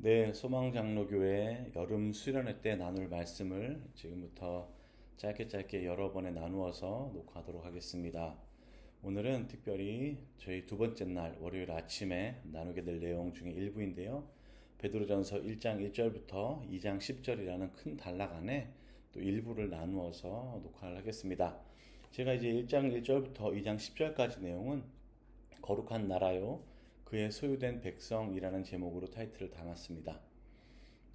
네, 소망장로교회 여름 수련회 때 나눌 말씀을 지금부터 짧게 짧게 여러 번에 나누어서 녹화하도록 하겠습니다. 오늘은 특별히 저희 두 번째 날 월요일 아침에 나누게 될 내용 중에 일부인데요. 베드로전서 1장 1절부터 2장 10절이라는 큰 단락 안에 또 일부를 나누어서 녹화를 하겠습니다. 제가 이제 1장 1절부터 2장 10절까지 내용은 거룩한 나라요 그의 소유된 백성이라는 제목으로 타이틀을 담았습니다.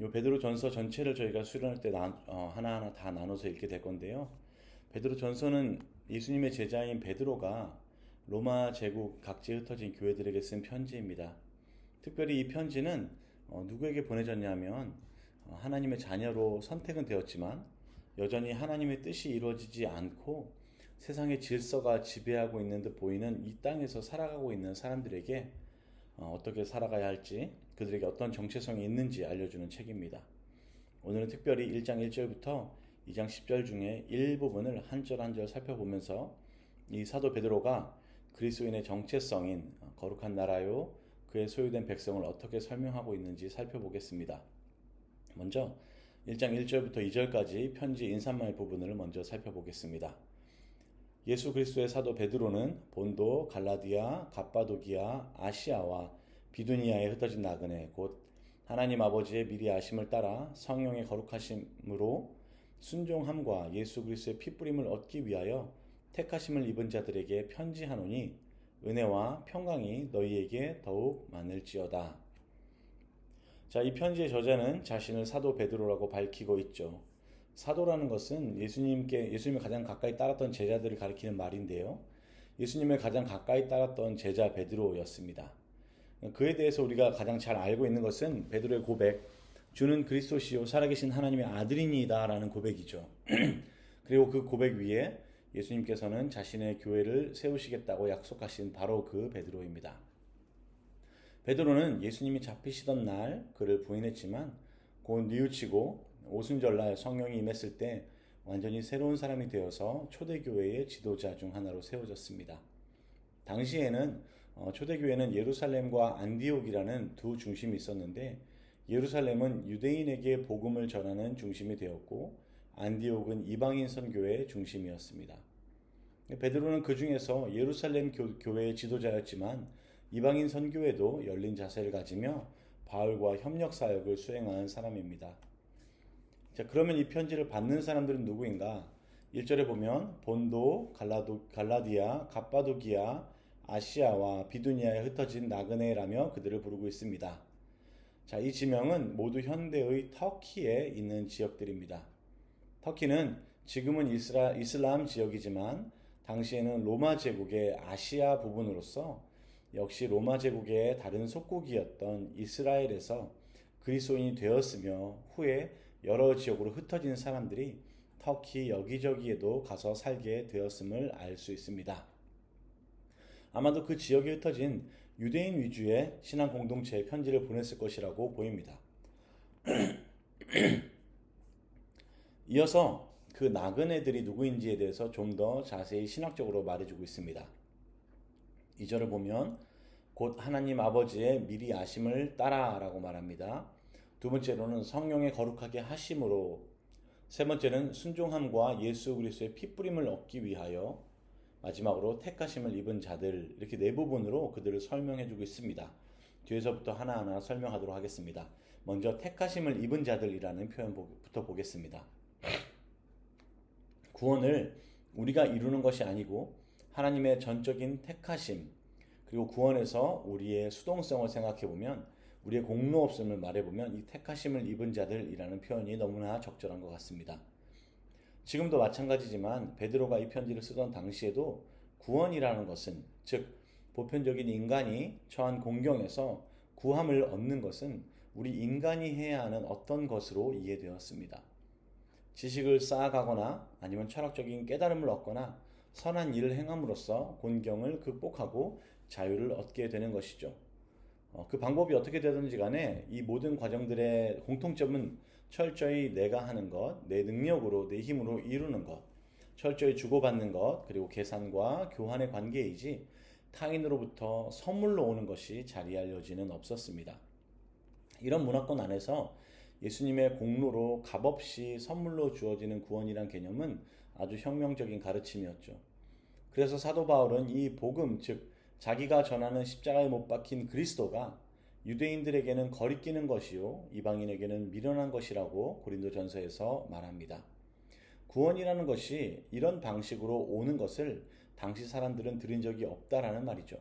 요 베드로 전서 전체를 저희가 수련할 때 나, 어, 하나하나 다 나눠서 읽게 될 건데요. 베드로 전서는 예수님의 제자인 베드로가 로마 제국 각지에 흩어진 교회들에게 쓴 편지입니다. 특별히 이 편지는 어, 누구에게 보내졌냐면 어, 하나님의 자녀로 선택은 되었지만 여전히 하나님의 뜻이 이루어지지 않고 세상의 질서가 지배하고 있는 듯 보이는 이 땅에서 살아가고 있는 사람들에게 어, 어떻게 살아가야 할지 그들에게 어떤 정체성이 있는지 알려주는 책입니다. 오늘은 특별히 1장 1절부터 2장 10절 중에 일부분을 한 절 한 절 살펴보면서 이 사도 베드로가 그리스도인의 정체성인 거룩한 나라요 그의 소유된 백성을 어떻게 설명하고 있는지 살펴보겠습니다. 먼저 1장 1절부터 2절까지 편지 인사말 부분을 먼저 살펴보겠습니다. 예수 그리스도의 사도 베드로는 본도, 갈라디아, 갑바도기아, 아시아와 비두니아에 흩어진 나그네 곧 하나님 아버지의 미리 아심을 따라 성령의 거룩하심으로 순종함과 예수 그리스도의 피뿌림을 얻기 위하여 택하심을 입은 자들에게 편지하노니 은혜와 평강이 너희에게 더욱 많을지어다. 자, 이 편지의 저자는 자신을 사도 베드로라고 밝히고 있죠. 사도라는 것은 예수님께 예수님을 가장 가까이 따랐던 제자들을 가리키는 말인데요. 예수님을 가장 가까이 따랐던 제자 베드로였습니다. 그에 대해서 우리가 가장 잘 알고 있는 것은 베드로의 고백, 주는 그리스도시요 살아계신 하나님의 아들이니다라는 고백이죠. 그리고 그 고백 위에 예수님께서는 자신의 교회를 세우시겠다고 약속하신 바로 그 베드로입니다. 베드로는 예수님이 잡히시던 날 그를 부인했지만 곧 뉘우치고 오순절날 성령이 임했을 때 완전히 새로운 사람이 되어서 초대교회의 지도자 중 하나로 세워졌습니다. 당시에는 어, 초대교회는 예루살렘과 안디옥이라는 두 중심이 있었는데 예루살렘은 유대인에게 복음을 전하는 중심이 되었고 안디옥은 이방인 선교의 중심이었습니다. 베드로는 그 중에서 예루살렘 교, 회의 지도자였지만 이방인 선교에도 열린 자세를 가지며 바울과 협력 사역을 수행하는 사람입니다. 자, 그러면 이 편지를 받는 사람들은 누구인가? 1절에 보면 본도, 갈라도, 갈라디아, 갑바도기아, 아시아와 비두니아에 흩어진 나그네라며 그들을 부르고 있습니다. 자, 이 지명은 모두 현대의 터키에 있는 지역들입니다. 터키는 지금은 이스라, 이슬람 지역이지만 당시에는 로마 제국의 아시아 부분으로서 역시 로마 제국의 다른 속국이었던 이스라엘에서 그리스도인이 되었으며 후에 여러 지역으로 흩어진 사람들이 터키 여기저기에도 가서 살게 되었음을 알 수 있습니다. 아마도 그 지역에 흩어진 유대인 위주의 신앙 공동체에 편지를 보냈을 것이라고 보입니다. 이어서 그 나그네들이 누구인지에 대해서 좀 더 자세히 신학적으로 말해주고 있습니다. 이 절을 보면 곧 하나님 아버지의 미리 아심을 따라라고 말합니다. 두 번째로는 성령의 거룩하게 하심으로 세 번째는 순종함과 예수 그리스도의 피 뿌림을 얻기 위하여 마지막으로 택하심을 입은 자들 이렇게 네 부분으로 그들을 설명해 주고 있습니다. 뒤에서부터 하나하나 설명하도록 하겠습니다. 먼저 택하심을 입은 자들이라는 표현부터 보겠습니다. 구원을 우리가 이루는 것이 아니고 하나님의 전적인 택하심 그리고 구원에서 우리의 수동성을 생각해 보면 우리의 공로 없음을 말해보면 이 택하심을 입은 자들이라는 표현이 너무나 적절한 것 같습니다. 지금도 마찬가지지만 베드로가 이 편지를 쓰던 당시에도 구원이라는 것은 즉 보편적인 인간이 처한 공경에서 구함을 얻는 것은 우리 인간이 해야 하는 어떤 것으로 이해되었습니다. 지식을 쌓아가거나 아니면 철학적인 깨달음을 얻거나 선한 일을 행함으로써 곤경을 극복하고 자유를 얻게 되는 것이죠. 어, 그 방법이 어떻게 되든지 간에 이 모든 과정들의 공통점은 철저히 내가 하는 것, 내 능력으로, 내 힘으로 이루는 것, 철저히 주고받는 것, 그리고 계산과 교환의 관계이지 타인으로부터 선물로 오는 것이 자리할 여지는 없었습니다. 이런 문화권 안에서 예수님의 공로로 값없이 선물로 주어지는 구원이란 개념은 아주 혁명적인 가르침이었죠. 그래서 사도 바울은 이 복음, 즉, 자기가 전하는 십자가에 못 박힌 그리스도가 유대인들에게는 거리끼는 것이요, 이방인에게는 미련한 것이라고 고린도 전서에서 말합니다. 구원이라는 것이 이런 방식으로 오는 것을 당시 사람들은 들은 적이 없다라는 말이죠.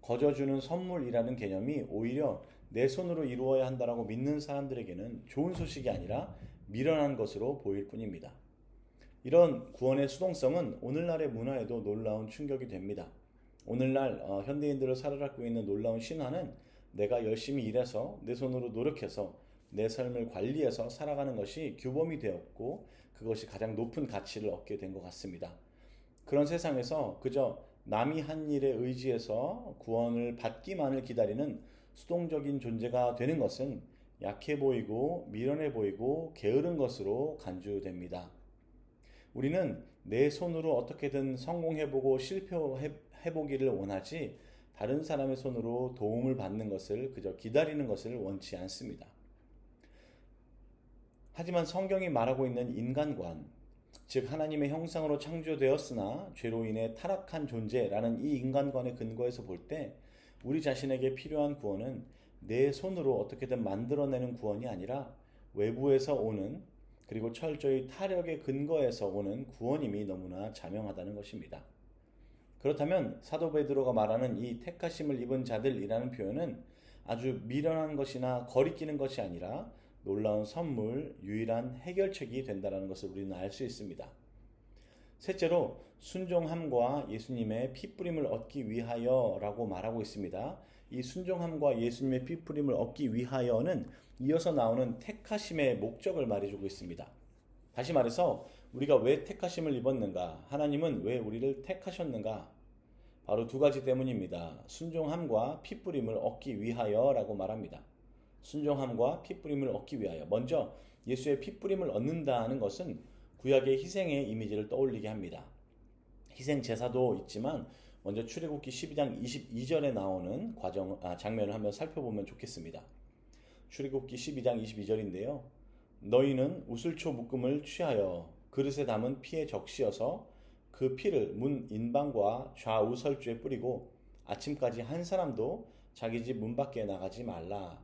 거저주는 선물이라는 개념이 오히려 내 손으로 이루어야 한다라고 믿는 사람들에게는 좋은 소식이 아니라 미련한 것으로 보일 뿐입니다. 이런 구원의 수동성은 오늘날의 문화에도 놀라운 충격이 됩니다. 오늘날 어, 현대인들을 사로잡고 있는 놀라운 신화는 내가 열심히 일해서 내 손으로 노력해서 내 삶을 관리해서 살아가는 것이 규범이 되었고 그것이 가장 높은 가치를 얻게 된 것 같습니다. 그런 세상에서 그저 남이 한 일에 의지해서 구원을 받기만을 기다리는 수동적인 존재가 되는 것은 약해 보이고 미련해 보이고 게으른 것으로 간주됩니다. 우리는 내 손으로 어떻게든 성공해보고 실패해보기를 원하지 다른 사람의 손으로 도움을 받는 것을 그저 기다리는 것을 원치 않습니다. 하지만 성경이 말하고 있는 인간관, 즉 하나님의 형상으로 창조되었으나 죄로 인해 타락한 존재라는 이 인간관의 근거에서 볼 때 우리 자신에게 필요한 구원은 내 손으로 어떻게든 만들어내는 구원이 아니라 외부에서 오는 그리고 철저히 타력의 근거에서 오는 구원임이 너무나 자명하다는 것입니다. 그렇다면 사도 베드로가 말하는 이 택하심을 입은 자들이라는 표현은 아주 미련한 것이나 거리끼는 것이 아니라 놀라운 선물, 유일한 해결책이 된다는 것을 우리는 알 수 있습니다. 셋째로 순종함과 예수님의 피뿌림을 얻기 위하여라고 말하고 있습니다. 이 순종함과 예수님의 피뿌림을 얻기 위하여는 이어서 나오는 택하심의 목적을 말해주고 있습니다. 다시 말해서 우리가 왜 택하심을 입었는가? 하나님은 왜 우리를 택하셨는가? 바로 두 가지 때문입니다. 순종함과 피뿌림을 얻기 위하여라고 말합니다. 순종함과 피뿌림을 얻기 위하여. 먼저 예수의 피뿌림을 얻는다는 것은 구약의 희생의 이미지를 떠올리게 합니다. 희생 제사도 있지만 먼저 출애굽기 12장 22절에 나오는 과정 아, 장면을 한번 살펴보면 좋겠습니다. 출애굽기 12장 22절인데요. 너희는 우슬초 묶음을 취하여 그릇에 담은 피에 적시어서 그 피를 문 인방과 좌우 설주에 뿌리고 아침까지 한 사람도 자기 집 문 밖에 나가지 말라.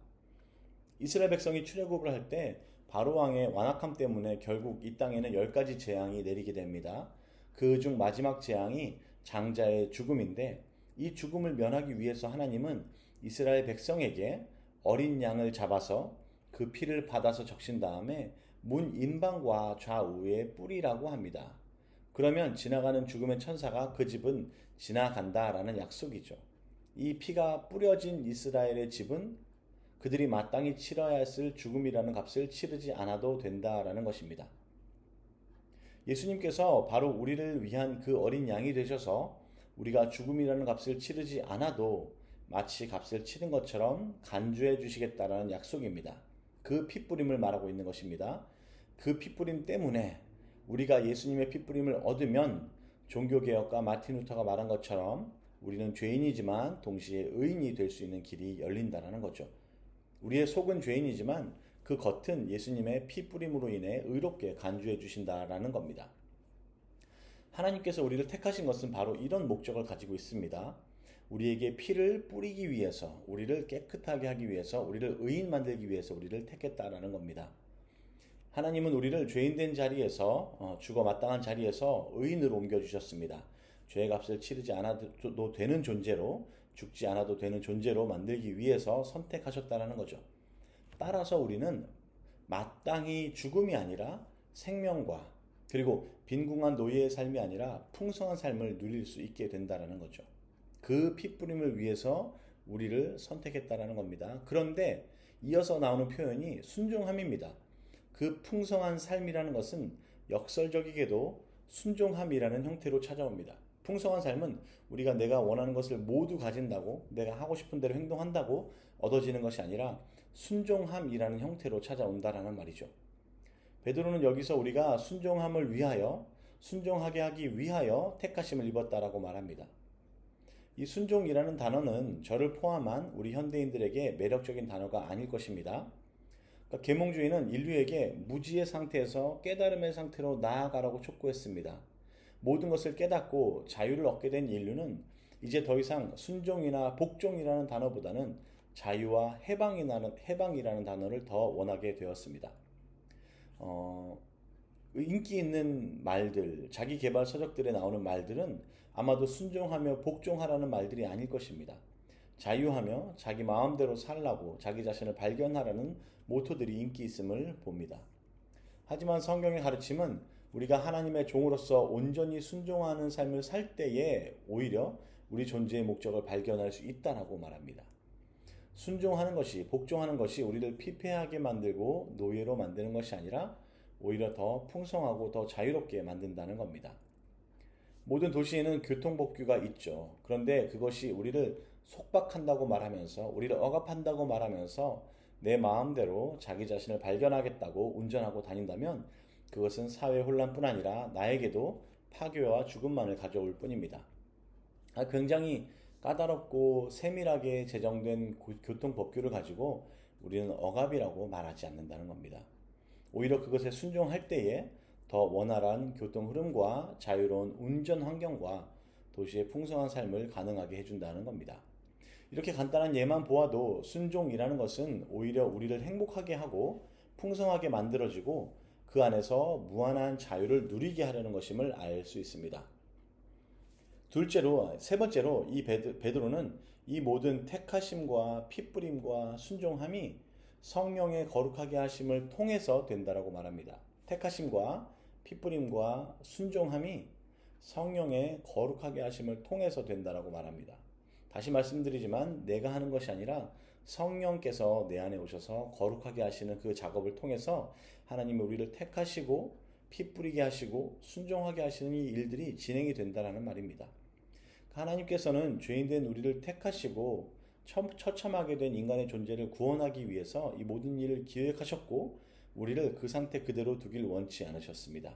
이스라엘 백성이 출애굽을 할 때 바로 왕의 완악함 때문에 결국 이 땅에는 열 가지 재앙이 내리게 됩니다. 그 중 마지막 재앙이 장자의 죽음인데 이 죽음을 면하기 위해서 하나님은 이스라엘 백성에게 어린 양을 잡아서 그 피를 받아서 적신 다음에 문 인방과 좌우에 뿌리라고 합니다. 그러면 지나가는 죽음의 천사가 그 집은 지나간다라는 약속이죠. 이 피가 뿌려진 이스라엘의 집은 그들이 마땅히 치러야 했을 죽음이라는 값을 치르지 않아도 된다라는 것입니다. 예수님께서 바로 우리를 위한 그 어린 양이 되셔서 우리가 죽음이라는 값을 치르지 않아도 마치 값을 치른 것처럼 간주해 주시겠다라는 약속입니다. 그 피뿌림을 말하고 있는 것입니다. 그 피뿌림 때문에 우리가 예수님의 피뿌림을 얻으면 종교개혁가 마틴 루터가 말한 것처럼 우리는 죄인이지만 동시에 의인이 될 수 있는 길이 열린다라는 거죠. 우리의 속은 죄인이지만 그 겉은 예수님의 피 뿌림으로 인해 의롭게 간주해 주신다라는 겁니다. 하나님께서 우리를 택하신 것은 바로 이런 목적을 가지고 있습니다. 우리에게 피를 뿌리기 위해서, 우리를 깨끗하게 하기 위해서, 우리를 의인 만들기 위해서 우리를 택했다라는 겁니다. 하나님은 우리를 죄인된 자리에서 어, 죽어 마땅한 자리에서 의인으로 옮겨 주셨습니다. 죄의 값을 치르지 않아도 되는 존재로 죽지 않아도 되는 존재로 만들기 위해서 선택하셨다는 거죠. 따라서 우리는 마땅히 죽음이 아니라 생명과 그리고 빈궁한 노예의 삶이 아니라 풍성한 삶을 누릴 수 있게 된다는 거죠. 그 피뿌림을 위해서 우리를 선택했다라는 겁니다. 그런데 이어서 나오는 표현이 순종함입니다. 그 풍성한 삶이라는 것은 역설적이게도 순종함이라는 형태로 찾아옵니다. 풍성한 삶은 우리가 내가 원하는 것을 모두 가진다고 내가 하고 싶은 대로 행동한다고 얻어지는 것이 아니라 순종함이라는 형태로 찾아온다라는 말이죠. 베드로는 여기서 우리가 순종함을 위하여 순종하게 하기 위하여 택하심을 입었다라고 말합니다. 이 순종이라는 단어는 저를 포함한 우리 현대인들에게 매력적인 단어가 아닐 것입니다. 그러니까 계몽주의는 인류에게 무지의 상태에서 깨달음의 상태로 나아가라고 촉구했습니다. 모든 것을 깨닫고 자유를 얻게 된 인류는 이제 더 이상 순종이나 복종이라는 단어보다는 자유와 해방이라는, 해방이라는 단어를 더 원하게 되었습니다. 어, 인기 있는 말들, 자기 개발 서적들에 나오는 말들은 아마도 순종하며 복종하라는 말들이 아닐 것입니다. 자유하며 자기 마음대로 살라고 자기 자신을 발견하라는 모토들이 인기 있음을 봅니다. 하지만 성경의 가르침은 우리가 하나님의 종으로서 온전히 순종하는 삶을 살 때에 오히려 우리 존재의 목적을 발견할 수 있다라고 말합니다. 순종하는 것이 복종하는 것이 우리를 피폐하게 만들고 노예로 만드는 것이 아니라 오히려 더 풍성하고 더 자유롭게 만든다는 겁니다. 모든 도시에는 교통법규가 있죠. 그런데 그것이 우리를 속박한다고 말하면서 우리를 억압한다고 말하면서 내 마음대로 자기 자신을 발견하겠다고 운전하고 다닌다면 그것은 사회 혼란뿐 아니라 나에게도 파괴와 죽음만을 가져올 뿐입니다. 아, 굉장히 까다롭고 세밀하게 제정된 교통 법규를 가지고 우리는 억압이라고 말하지 않는다는 겁니다. 오히려 그것에 순종할 때에 더 원활한 교통 흐름과 자유로운 운전 환경과 도시의 풍성한 삶을 가능하게 해준다는 겁니다. 이렇게 간단한 예만 보아도 순종이라는 것은 오히려 우리를 행복하게 하고 풍성하게 만들어지고 그 안에서 무한한 자유를 누리게 하려는 것임을 알 수 있습니다. 둘째로 세 번째로 이 베드로는 이 모든 택하심과 핏부림과 순종함이 성령의 거룩하게 하심을 통해서 된다라고 말합니다. 택하심과 핏부림과 순종함이 성령의 거룩하게 하심을 통해서 된다라고 말합니다. 다시 말씀드리지만 내가 하는 것이 아니라 성령께서 내 안에 오셔서 거룩하게 하시는 그 작업을 통해서 하나님이 우리를 택하시고 피 뿌리게 하시고 순종하게 하시는 이 일들이 진행이 된다라는 말입니다. 하나님께서는 죄인된 우리를 택하시고 처참하게 된 인간의 존재를 구원하기 위해서 이 모든 일을 기획하셨고 우리를 그 상태 그대로 두길 원치 않으셨습니다.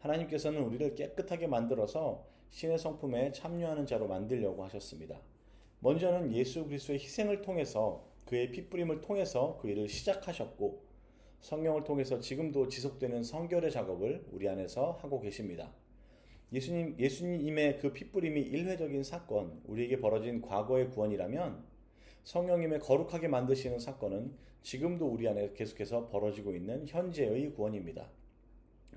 하나님께서는 우리를 깨끗하게 만들어서 신의 성품에 참여하는 자로 만들려고 하셨습니다. 먼저는 예수 그리스도의 희생을 통해서 그의 핏부림을 통해서 그 일을 시작하셨고 성령을 통해서 지금도 지속되는 성결의 작업을 우리 안에서 하고 계십니다. 예수님, 예수님의 그 핏부림이 일회적인 사건, 우리에게 벌어진 과거의 구원이라면 성령님의 거룩하게 만드시는 사건은 지금도 우리 안에 계속해서 벌어지고 있는 현재의 구원입니다.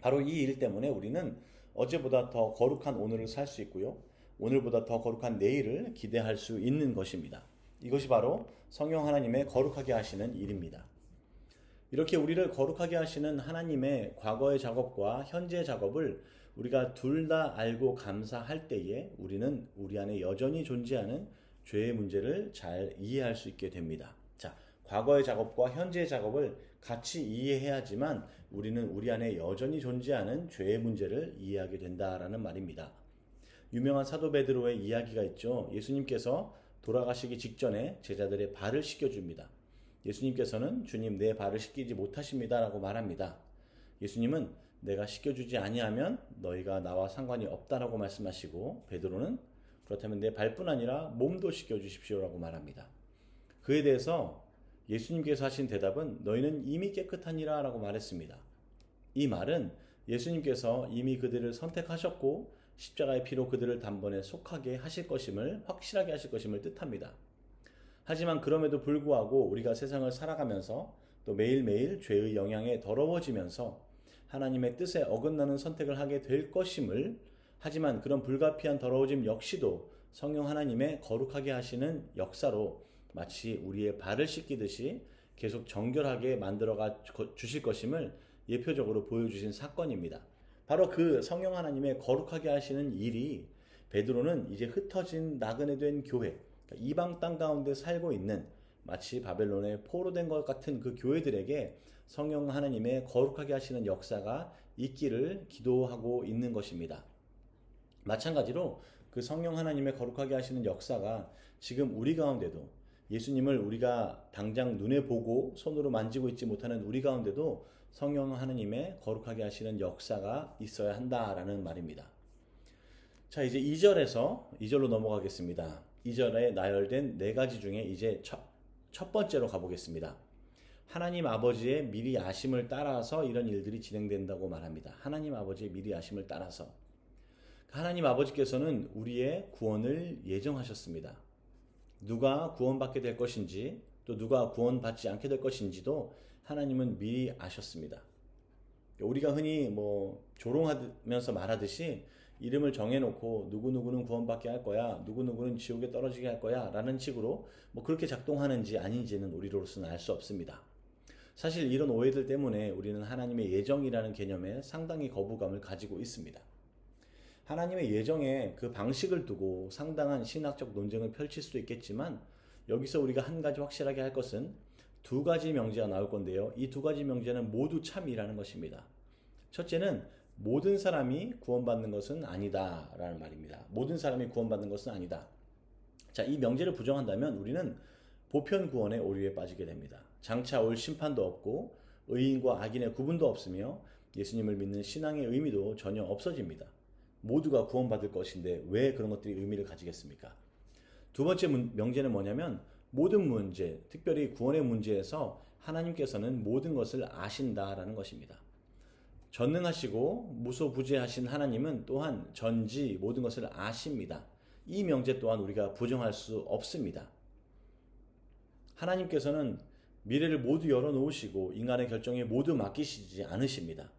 바로 이 일 때문에 우리는 어제보다 더 거룩한 오늘을 살 수 있고요. 오늘보다 더 거룩한 내일을 기대할 수 있는 것입니다. 이것이 바로 성령 하나님의 거룩하게 하시는 일입니다. 이렇게 우리를 거룩하게 하시는 하나님의 과거의 작업과 현재의 작업을 우리가 둘 다 알고 감사할 때에 우리는 우리 안에 여전히 존재하는 죄의 문제를 잘 이해할 수 있게 됩니다. 자, 과거의 작업과 현재의 작업을 같이 이해해야지만 우리는 우리 안에 여전히 존재하는 죄의 문제를 이해하게 된다라는 말입니다. 유명한 사도 베드로의 이야기가 있죠. 예수님께서 돌아가시기 직전에 제자들의 발을 씻겨줍니다. 예수님께서는 주님 내 발을 씻기지 못하십니다라고 말합니다. 예수님은 내가 씻겨주지 아니하면 너희가 나와 상관이 없다라고 말씀하시고 베드로는 그렇다면 내 발뿐 아니라 몸도 씻겨주십시오라고 말합니다. 그에 대해서 예수님께서 하신 대답은 너희는 이미 깨끗하니라 라고 말했습니다. 이 말은 예수님께서 이미 그들을 선택하셨고 십자가의 피로 그들을 단번에 속하게 하실 것임을 확실하게 하실 것임을 뜻합니다. 하지만 그럼에도 불구하고 우리가 세상을 살아가면서 또 매일매일 죄의 영향에 더러워지면서 하나님의 뜻에 어긋나는 선택을 하게 될 것임을 하지만 그런 불가피한 더러워짐 역시도 성령 하나님의 거룩하게 하시는 역사로 마치 우리의 발을 씻기듯이 계속 정결하게 만들어가 주실 것임을 예표적으로 보여주신 사건입니다. 바로 그 성령 하나님의 거룩하게 하시는 일이 베드로는 이제 흩어진 나그네 된 교회, 이방 땅 가운데 살고 있는 마치 바벨론에 포로 된 것 같은 그 교회들에게 성령 하나님의 거룩하게 하시는 역사가 있기를 기도하고 있는 것입니다. 마찬가지로 그 성령 하나님의 거룩하게 하시는 역사가 지금 우리 가운데도 예수님을 우리가 당장 눈에 보고 손으로 만지고 있지 못하는 우리 가운데도 성령 하나님의 거룩하게 하시는 역사가 있어야 한다라는 말입니다. 자, 이제 2절에서 2절로 넘어가겠습니다. 2절에 나열된 네 가지 중에 이제 첫, 첫 번째로 가보겠습니다. 하나님 아버지의 미리 아심을 따라서 이런 일들이 진행된다고 말합니다. 하나님 아버지의 미리 아심을 따라서. 하나님 아버지께서는 우리의 구원을 예정하셨습니다. 누가 구원받게 될 것인지 또 누가 구원받지 않게 될 것인지도 하나님은 미리 아셨습니다. 우리가 흔히 뭐 조롱하면서 말하듯이 이름을 정해놓고 누구누구는 구원받게 할 거야, 누구누구는 지옥에 떨어지게 할 거야 라는 식으로 뭐 그렇게 작동하는지 아닌지는 우리로서는 알 수 없습니다. 사실 이런 오해들 때문에 우리는 하나님의 예정이라는 개념에 상당히 거부감을 가지고 있습니다. 하나님의 예정에 그 방식을 두고 상당한 신학적 논쟁을 펼칠 수도 있겠지만 여기서 우리가 한 가지 확실하게 할 것은 두 가지 명제가 나올 건데요. 이 두 가지 명제는 모두 참이라는 것입니다. 첫째는 모든 사람이 구원받는 것은 아니다 라는 말입니다. 모든 사람이 구원받는 것은 아니다. 자, 이 명제를 부정한다면 우리는 보편 구원의 오류에 빠지게 됩니다. 장차 올 심판도 없고 의인과 악인의 구분도 없으며 예수님을 믿는 신앙의 의미도 전혀 없어집니다. 모두가 구원받을 것인데 왜 그런 것들이 의미를 가지겠습니까? 두 번째 문- 명제는 뭐냐면 모든 문제, 특별히 구원의 문제에서 하나님께서는 모든 것을 아신다라는 것입니다. 전능하시고 무소부재하신 하나님은 또한 전지 모든 것을 아십니다. 이 명제 또한 우리가 부정할 수 없습니다. 하나님께서는 미래를 모두 열어놓으시고 인간의 결정에 모두 맡기시지 않으십니다.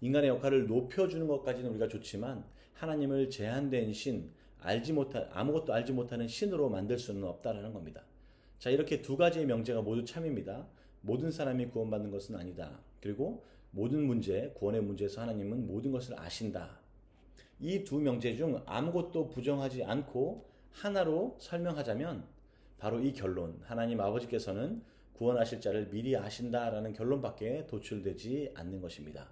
인간의 역할을 높여주는 것까지는 우리가 좋지만 하나님을 제한된 신, 알지 못할 아무것도 알지 못하는 신으로 만들 수는 없다라는 겁니다. 자 이렇게 두 가지의 명제가 모두 참입니다. 모든 사람이 구원받는 것은 아니다. 그리고 모든 문제, 구원의 문제에서 하나님은 모든 것을 아신다. 이 두 명제 중 아무것도 부정하지 않고 하나로 설명하자면 바로 이 결론. 하나님 아버지께서는 구원하실 자를 미리 아신다라는 결론밖에 도출되지 않는 것입니다.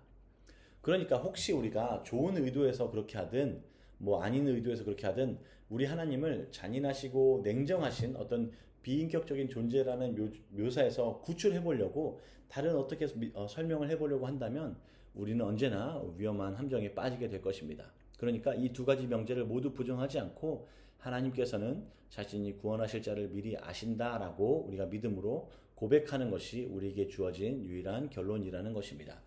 그러니까 혹시 우리가 좋은 의도에서 그렇게 하든 뭐 아닌 의도에서 그렇게 하든 우리 하나님을 잔인하시고 냉정하신 어떤 비인격적인 존재라는 묘, 묘사에서 구출해 보려고 다른 어떻게 미- 어, 설명을 해 보려고 한다면 우리는 언제나 위험한 함정에 빠지게 될 것입니다. 그러니까 이 두 가지 명제를 모두 부정하지 않고 하나님께서는 자신이 구원하실 자를 미리 아신다라고 우리가 믿음으로 고백하는 것이 우리에게 주어진 유일한 결론이라는 것입니다.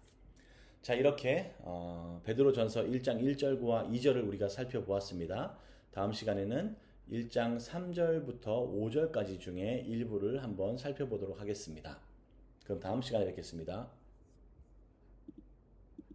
자 이렇게 어, 베드로전서 1장 1절과 2절을 우리가 살펴보았습니다. 다음 시간에는 1장 3절부터 5절까지 중에 일부를 한번 살펴보도록 하겠습니다. 그럼 다음 시간에 뵙겠습니다.